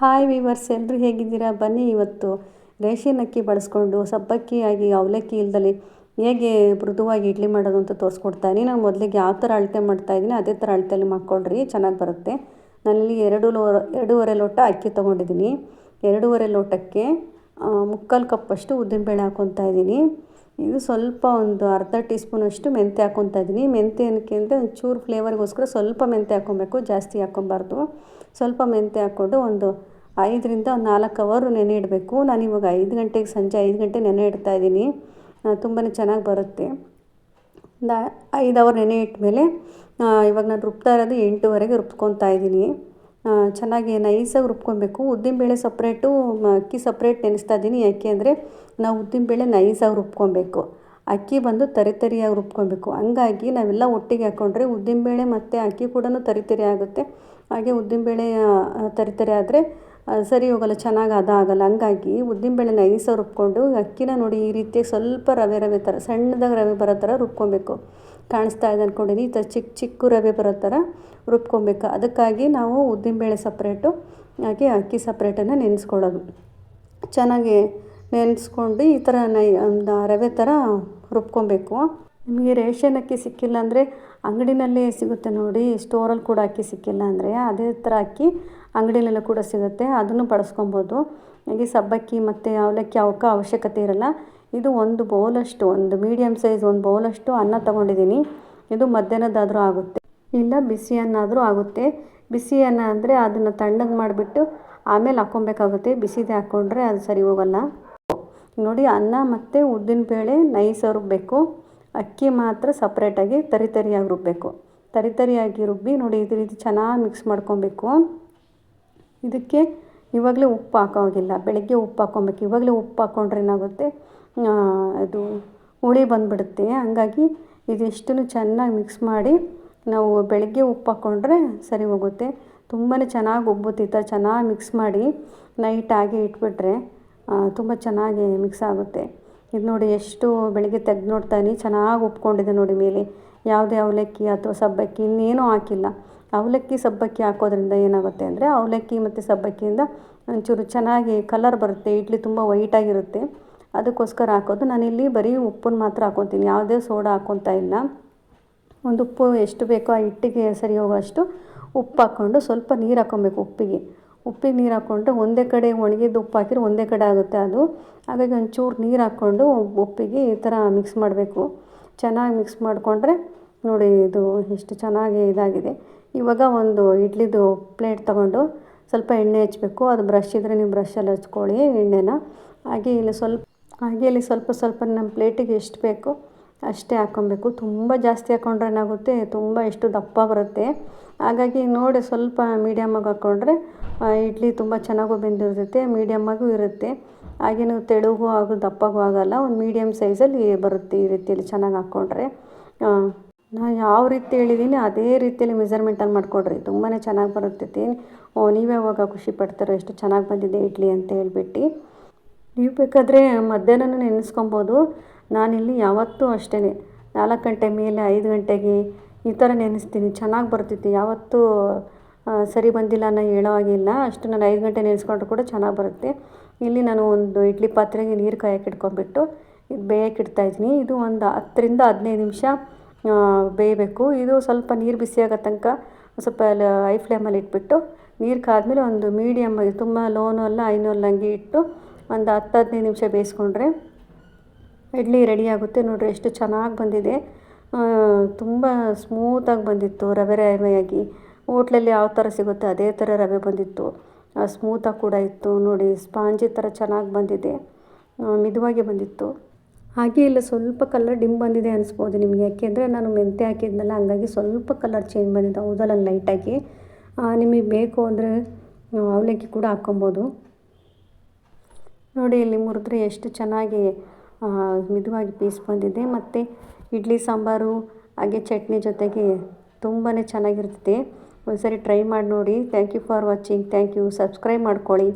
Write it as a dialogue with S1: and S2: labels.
S1: Hi viewers ಎಲ್ಲರೂ ಹೇಗಿದ್ದೀರಾ? ಬನ್ನಿ ಇವತ್ತು ರೇಷನ್ ಅಕ್ಕಿ ಬಳಸ್ಕೊಂಡು ಸಬ್ಬಕ್ಕಿಯಾಗಿ ಅವಲಕ್ಕಿ ಇಲ್ದಲ್ಲಿ ಹೇಗೆ ಮೃದುವಾಗಿ ಇಡ್ಲಿ ಮಾಡೋದು ಅಂತ ತೋರಿಸ್ಕೊಡ್ತಾಯಿದ್ದೀನಿ. ನಾನು ಮೊದಲಿಗೆ ಯಾವ ಥರ ಅಳತೆ ಮಾಡ್ತಾಯಿದ್ದೀನಿ ಅದೇ ಥರ ಅಳತೆಯಲ್ಲಿ ಮಾಡ್ಕೊಳ್ರಿ, ಚೆನ್ನಾಗಿ ಬರುತ್ತೆ. ನಾನಿಲ್ಲಿ ಎರಡು ಲೋ, ಎರಡೂವರೆ ಲೋಟ ಅಕ್ಕಿ ತೊಗೊಂಡಿದ್ದೀನಿ. ಎರಡೂವರೆ ಲೋಟಕ್ಕೆ ಮುಕ್ಕಾಲು ಕಪ್ಪಷ್ಟು ಉದ್ದಿನಬೇಳೆ ಹಾಕ್ಕೊತಾ ಇದ್ದೀನಿ. ಇದು ಸ್ವಲ್ಪ ಒಂದು ಅರ್ಧ ಟೀ ಸ್ಪೂನಷ್ಟು ಮೆಂತ್ಯ ಹಾಕ್ಕೊತಾ ಇದ್ದೀನಿ. ಮೆಂತ್ಯ ಏನಕ್ಕೆ ಅಂದರೆ ಒಂಚೂರು ಫ್ಲೇವರ್ಗೋಸ್ಕರ ಸ್ವಲ್ಪ ಮೆಂತ್ಯ ಹಾಕ್ಕೊಬೇಕು, ಜಾಸ್ತಿ ಹಾಕ್ಕೊಬಾರ್ದು. ಸ್ವಲ್ಪ ಮೆಂತ್ಯ ಹಾಕ್ಕೊಂಡು ಒಂದು ಐದರಿಂದ ಒಂದು ನಾಲ್ಕು ಅವರು ನೆನೆ ಇಡಬೇಕು. ನಾನು ಇವಾಗ ಐದು ಗಂಟೆಗೆ ಸಂಜೆ ಐದು ಗಂಟೆ ನೆನೆ ಇಡ್ತಾ ಇದ್ದೀನಿ. ತುಂಬಾ ಚೆನ್ನಾಗಿ ಬರುತ್ತೆ. ಒಂದು ಐದು ಅವರ್ ನೆನೆ ಇಟ್ಟಮೇಲೆ ಇವಾಗ ನಾನು ರುಬ್ತಾ ಇರೋದು ಎಂಟುವರೆಗೆ ರುಬ್ಕೊತಾ ಇದ್ದೀನಿ. ಚೆನ್ನಾಗಿ ನೈಸಾಗಿ ರುಬ್ಕೊಬೇಕು. ಉದ್ದಿನಬೇಳೆ ಸಪ್ರೇಟು ಅಕ್ಕಿ ಸಪ್ರೇಟ್ ನೆನೆಸ್ತಾ ಇದ್ದೀನಿ. ಯಾಕೆ ಅಂದರೆ ನಾವು ಉದ್ದಿನಬೇಳೆ ನೈಸಾಗಿ ರುಬ್ಕೊಬೇಕು. ಅಕ್ಕಿ ಬಂದು ತರಿತರಿಯಾಗಿ ರುಬ್ಕೊಬೇಕು. ಹಂಗಾಗಿ ನಾವೆಲ್ಲ ಒಟ್ಟಿಗೆ ಹಾಕ್ಕೊಂಡ್ರೆ ಉದ್ದಿನಬೇಳೆ ಮತ್ತು ಅಕ್ಕಿ ಕೂಡ ತರಿತರಿ ತರಿ ಆಗುತ್ತೆ. ಹಾಗೆ ಉದ್ದಿನಬೇಳೆ ತರಿ ತರಿ ಆದರೆ ಸರಿ ಹೋಗಲ್ಲ, ಚೆನ್ನಾಗಿ ಅದಾಗಲ್ಲ. ಹಂಗಾಗಿ ಉದ್ದಿನಬೇಳೆ ನೈಸಾಗಿ ರುಬ್ಕೊಂಡು ಅಕ್ಕಿನ ನೋಡಿ ಈ ರೀತಿ ಸ್ವಲ್ಪ ರವೆ ರವೆ ಥರ ಸಣ್ಣದಾಗಿ ರವೆ ಬರೋ ಥರ ರುಬ್ಕೊಬೇಕು. ಕಾಣಿಸ್ತಾ ಇದೆ ಅಂದ್ಕೊಂಡಿನಿ ಈ ಥರ ಚಿಕ್ಕ ಚಿಕ್ಕ ರವೆ ಬರೋ ಥರ ರುಬ್ಕೊಬೇಕು. ಅದಕ್ಕಾಗಿ ನಾವು ಉದ್ದಿನಬೇಳೆ ಸಪ್ರೇಟು, ಹಾಗೆ ಅಕ್ಕಿ ಸಪ್ರೇಟನ್ನು ನೆನೆಸ್ಕೊಳ್ಳೋದು. ಚೆನ್ನಾಗಿ ನೆನೆಸ್ಕೊಂಡು ಈ ಥರ ನೈ, ಒಂದು ರವೆ ಥರ ರುಬ್ಕೊಬೇಕು. ನಿಮಗೆ ರೇಷನ್ ಅಕ್ಕಿ ಸಿಕ್ಕಿಲ್ಲ ಅಂದರೆ ಅಂಗಡಿನಲ್ಲಿ ಸಿಗುತ್ತೆ ನೋಡಿ. ಸ್ಟೋರಲ್ಲಿ ಕೂಡ ಅಕ್ಕಿ ಸಿಕ್ಕಿಲ್ಲ ಅಂದರೆ ಅದೇ ಥರ ಅಕ್ಕಿ ಅಂಗಡಿಯಲ್ಲೆಲ್ಲ ಕೂಡ ಸಿಗುತ್ತೆ. ಅದನ್ನು ಬಳಸ್ಕೊಬೋದು ಹಾಗೆ ಸಬ್ಬಕ್ಕಿ ಮತ್ತು ಅವಲಕ್ಕಿ ಅವಕ್ಕೆ ಅವಶ್ಯಕತೆ ಇರಲ್ಲ. ಇದು ಒಂದು ಬೌಲಷ್ಟು, ಒಂದು ಮೀಡಿಯಮ್ ಸೈಜ್ ಒಂದು ಬೌಲಷ್ಟು ಅನ್ನ ತಗೊಂಡಿದ್ದೀನಿ. ಇದು ಮಧ್ಯಾಹ್ನದಾದರೂ ಆಗುತ್ತೆ. ಇಲ್ಲ ಬಿಸಿ ಅನ್ನ ಆದರೂ ಆಗುತ್ತೆ. ಬಿಸಿ ಅನ್ನ ಅಂದರೆ ಅದನ್ನು ತಣ್ಣಗೆ ಮಾಡಿಬಿಟ್ಟು ಆಮೇಲೆ ಹಾಕ್ಕೊಬೇಕಾಗುತ್ತೆ. ಬಿಸಿದೆ ಹಾಕ್ಕೊಂಡ್ರೆ ಅದು ಸರಿ ಹೋಗಲ್ಲ. ನೋಡಿ, ಅನ್ನ ಮತ್ತು ಉದ್ದಿನಬೇಳೆ ನೈಸಾಗಿ ರುಬ್ಬಬೇಕು ಅಕ್ಕಿ ಮಾತ್ರ ಸಪ್ರೇಟಾಗಿ ತರಿ ತರಿಯಾಗಿ ರುಬ್ಬಬೇಕು ತರಿ ತರಿಯಾಗಿ ರುಬ್ಬಿ ನೋಡಿ, ಇದು ರೀತಿ ಚೆನ್ನಾಗಿ ಮಿಕ್ಸ್ ಮಾಡ್ಕೊಬೇಕು. ಇದಕ್ಕೆ ಇವಾಗಲೇ ಉಪ್ಪು ಹಾಕೋ ಹಾಗಿಲ್ಲ ಬೆಳಗ್ಗೆ ಉಪ್ಪು ಹಾಕ್ಕೊಬೇಕು. ಇವಾಗಲೇ ಉಪ್ಪು ಹಾಕ್ಕೊಂಡ್ರೆ ಏನಾಗುತ್ತೆ? ಅದು ಹುಳಿ ಬಂದುಬಿಡುತ್ತೆ. ಹಂಗಾಗಿ ಇದಿಷ್ಟನ್ನು ಚೆನ್ನಾಗಿ ಮಿಕ್ಸ್ ಮಾಡಿ ನಾವು ಬೆಳಗ್ಗೆ ಉಪ್ಪು ಹಾಕ್ಕೊಂಡ್ರೆ ಸರಿ ಹೋಗುತ್ತೆ. ತುಂಬಾ ಚೆನ್ನಾಗಿ ಉಬ್ಬುತ್ತೆ ಈ ಚೆನ್ನಾಗಿ ಮಿಕ್ಸ್ ಮಾಡಿ ನೈಟ್ ಹಾಗೆ ಇಟ್ಬಿಟ್ರೆ ತುಂಬ ಚೆನ್ನಾಗಿ ಮಿಕ್ಸ್ ಆಗುತ್ತೆ. ಇದು ನೋಡಿ ಎಷ್ಟು ಬೆಳಗ್ಗೆ ತೆಗ್ದು ನೋಡ್ತಾನೆ ಚೆನ್ನಾಗಿ ಉಪ್ಕೊಂಡಿದೆ ನೋಡಿ ಮೇಲೆ. ಯಾವುದೇ ಅವಲಕ್ಕಿ ಅಥವಾ ಸಬ್ಬಕ್ಕಿ ಇನ್ನೇನೂ ಹಾಕಿಲ್ಲ. ಅವಲಕ್ಕಿ, ಸಬ್ಬಕ್ಕಿ ಹಾಕೋದ್ರಿಂದ ಏನಾಗುತ್ತೆ ಅಂದರೆ, ಅವಲಕ್ಕಿ ಮತ್ತು ಸಬ್ಬಕ್ಕಿಯಿಂದ ಒಂಚೂರು ಚೆನ್ನಾಗಿ ಕಲರ್ ಬರುತ್ತೆ. ಇಡ್ಲಿ ತುಂಬ ವೈಟಾಗಿರುತ್ತೆ ಅದಕ್ಕೋಸ್ಕರ ಹಾಕೋದು. ನಾನಿಲ್ಲಿ ಬರೀ ಉಪ್ಪನ್ನು ಮಾತ್ರ ಹಾಕ್ಕೊತೀನಿ ಯಾವುದೇ ಸೋಡಾ ಹಾಕ್ಕೊತಾ ಇಲ್ಲ. ಒಂದು ಉಪ್ಪು ಎಷ್ಟು ಬೇಕೋ ಆ ಹಿಟ್ಟಿಗೆ ಸರಿ ಹೋಗೋಷ್ಟು ಉಪ್ಪು ಹಾಕ್ಕೊಂಡು ಸ್ವಲ್ಪ ನೀರು ಹಾಕ್ಕೊಬೇಕು ಉಪ್ಪಿಗೆ. ಉಪ್ಪಿಗೆ ನೀರು ಹಾಕ್ಕೊಂಡ್ರೆ ಒಂದೇ ಕಡೆ ಒಣಗಿದ್ದು ಉಪ್ಪು ಹಾಕಿದ್ರೆ ಒಂದೇ ಕಡೆ ಆಗುತ್ತೆ ಅದು. ಹಾಗಾಗಿ ಒಂಚೂರು ನೀರು ಹಾಕ್ಕೊಂಡು ಉಪ್ಪಿಗೆ ಈ ಥರ ಮಿಕ್ಸ್ ಮಾಡಬೇಕು. ಚೆನ್ನಾಗಿ ಮಿಕ್ಸ್ ಮಾಡಿಕೊಂಡ್ರೆ ನೋಡಿ ಇದು ಎಷ್ಟು ಚೆನ್ನಾಗಿ ಇದಾಗಿದೆ. ಇವಾಗ ಒಂದು ಇಡ್ಲಿದು ಪ್ಲೇಟ್ ತೊಗೊಂಡು ಸ್ವಲ್ಪ ಎಣ್ಣೆ ಹಚ್ಚಬೇಕು ಅದು ಬ್ರಷ್ ಇದ್ದರೆ ನೀವು ಬ್ರಷಲ್ಲಿ ಹಚ್ಕೊಳ್ಳಿ ಎಣ್ಣೆನ. ಹಾಗೆ ಇಲ್ಲಿ ಸ್ವಲ್ಪ ಹಾಗೆ ಇಲ್ಲಿ ಸ್ವಲ್ಪ ಸ್ವಲ್ಪ ನಮ್ಮ ಪ್ಲೇಟಿಗೆ ಎಷ್ಟು ಬೇಕೋ ಅಷ್ಟೇ ಹಾಕ್ಕೊಬೇಕು. ತುಂಬ ಜಾಸ್ತಿ ಹಾಕ್ಕೊಂಡ್ರೆ ಏನಾಗುತ್ತೆ, ತುಂಬ ಎಷ್ಟು ದಪ್ಪ ಬರುತ್ತೆ. ಹಾಗಾಗಿ ನೋಡಿ ಸ್ವಲ್ಪ ಮೀಡಿಯಮ್ಮಾಗಿ ಹಾಕ್ಕೊಂಡ್ರೆ ಇಡ್ಲಿ ತುಂಬ ಚೆನ್ನಾಗೂ ಬೆಂದಿರ್ತೈತೆ ಮೀಡಿಯಮ್ಮಾಗೂ ಇರುತ್ತೆ. ಹಾಗೆ ನೀವು ತೆಳುಗೂ ಹಾಗೂ ದಪ್ಪಗೂ ಆಗೋಲ್ಲ, ಒಂದು ಮೀಡಿಯಮ್ ಸೈಜಲ್ಲಿ ಬರುತ್ತೆ ಈ ರೀತಿಯಲ್ಲಿ ಚೆನ್ನಾಗಿ ಹಾಕ್ಕೊಂಡ್ರೆ ನಾನು ಯಾವ ರೀತಿ ಹೇಳಿದ್ದೀನಿ ಅದೇ ರೀತಿಯಲ್ಲಿ ಮೆಸರ್ಮೆಂಟಲ್ಲಿ ಮಾಡಿಕೊಡ್ರಿ. ತುಂಬಾ ಚೆನ್ನಾಗಿ ಬರುತ್ತೈತಿ ನೀವೇ ಹೋಗ ಖುಷಿ ಪಡ್ತಾರೋ ಎಷ್ಟು ಚೆನ್ನಾಗಿ ಬಂದಿದೆ ಇಡ್ಲಿ ಅಂತ ಹೇಳ್ಬಿಟ್ಟು. ನೀವು ಬೇಕಾದರೆ ಮಧ್ಯಾಹ್ನನೂ ನೆನೆಸ್ಕೊಬೋದು. ನಾನಿಲ್ಲಿ ಯಾವತ್ತೂ ಅಷ್ಟೇ ನಾಲ್ಕು ಗಂಟೆ ಮೇಲೆ, ಐದು ಗಂಟೆಗೆ ಈ ಥರ ನೆನೆಸ್ತೀನಿ. ಚೆನ್ನಾಗಿ ಬರ್ತೈತಿ ಯಾವತ್ತೂ ಸರಿ ಬಂದಿಲ್ಲ ಅನ್ನೋ ಹೇಳೋ ಹಾಗಿಲ್ಲ ಅಷ್ಟು ನಾನು ಐದು ಗಂಟೆ ನೆನೆಸ್ಕೊಂಡ್ರು ಕೂಡ ಚೆನ್ನಾಗಿ ಬರುತ್ತೆ. ಇಲ್ಲಿ ನಾನು ಒಂದು ಇಡ್ಲಿ ಪಾತ್ರೆಗೆ ನೀರು ಕಾಯಕ್ಕೆ ಇಟ್ಕೊಂಡ್ಬಿಟ್ಟು ಇದು ಬೇಯಕ್ಕೆ ಇಡ್ತಾಯಿದ್ದೀನಿ ಇದು ಒಂದು ಹತ್ತರಿಂದ ಹದಿನೈದು ನಿಮಿಷ ಬೇಯಬೇಕು. ಇದು ಸ್ವಲ್ಪ ನೀರು ಬಿಸಿ ಆಗೋ ತನಕ ಸ್ವಲ್ಪ ಐ ಫ್ಲೇಮಲ್ಲಿ ಇಟ್ಬಿಟ್ಟು ನೀರು ಕಾದ್ಮೇಲೆ ಒಂದು ಮೀಡಿಯಮ್ಮಾಗಿ ತುಂಬ ಲೋನು ಅಲ್ಲ ಐನೂ ಅಲ್ಲಂಗೆ ಇಟ್ಟು ಒಂದು ಹತ್ತು ಹದಿನೈದು ನಿಮಿಷ ಬೇಯಿಸ್ಕೊಂಡ್ರೆ ಇಡ್ಲಿ ರೆಡಿ ಆಗುತ್ತೆ. ನೋಡಿರಿ ಎಷ್ಟು ಚೆನ್ನಾಗಿ ಬಂದಿದೆ. ತುಂಬ ಸ್ಮೂತಾಗಿ ಬಂದಿತ್ತು ರವೆ ರವೆಯಾಗಿ. ಹೋಟ್ಲಲ್ಲಿ ಯಾವ ಥರ ಸಿಗುತ್ತೆ ಅದೇ ಥರ ರವೆ ಬಂದಿತ್ತು. ಸ್ಮೂತಾಗಿ ಕೂಡ ಇತ್ತು. ನೋಡಿ, ಸ್ಪಾಂಜಿ ಥರ ಚೆನ್ನಾಗಿ ಬಂದಿದೆ. ಮಿದುವಾಗಿ ಬಂದಿತ್ತು. ಹಾಗೆ ಇಲ್ಲ, ಸ್ವಲ್ಪ ಕಲರ್ ಡಿಮ್ ಬಂದಿದೆ ಅನಿಸ್ಬೋದು ನಿಮಗೆ. ಯಾಕೆಂದರೆ ನಾನು ಮೆಂತೆ ಹಾಕಿದ್ನಲ್ಲ, ಹಂಗಾಗಿ ಸ್ವಲ್ಪ ಕಲರ್ ಚೇಂಜ್ ಬಂದಿದೆ. ಹೌದಲ್ಲ ಲೈಟಾಗಿ ನಿಮಗೆ ಬೇಕು ಅಂದರೆ ಅವಲಕ್ಕಿ ಕೂಡ ಹಾಕ್ಕೊಬೋದು. ನೋಡಿ, ಇಲ್ಲಿ ಮುರಿದ್ರೆ ಎಷ್ಟು ಚೆನ್ನಾಗಿ ಮಿದುವಾಗಿ ಪೀಸ್ ಬಂದಿದೆ. ಮತ್ತು ಇಡ್ಲಿ ಸಾಂಬಾರು, ಹಾಗೆ ಚಟ್ನಿ ಜೊತೆಗೆ ತುಂಬಾ ಚೆನ್ನಾಗಿರ್ತೈತೆ ಒಂದ್ಸರಿ ಟ್ರೈ ಮಾಡಿ ನೋಡಿ. Thank you for watching thank you subscribe ಮಾಡ್ಕೊಳ್ಳಿ.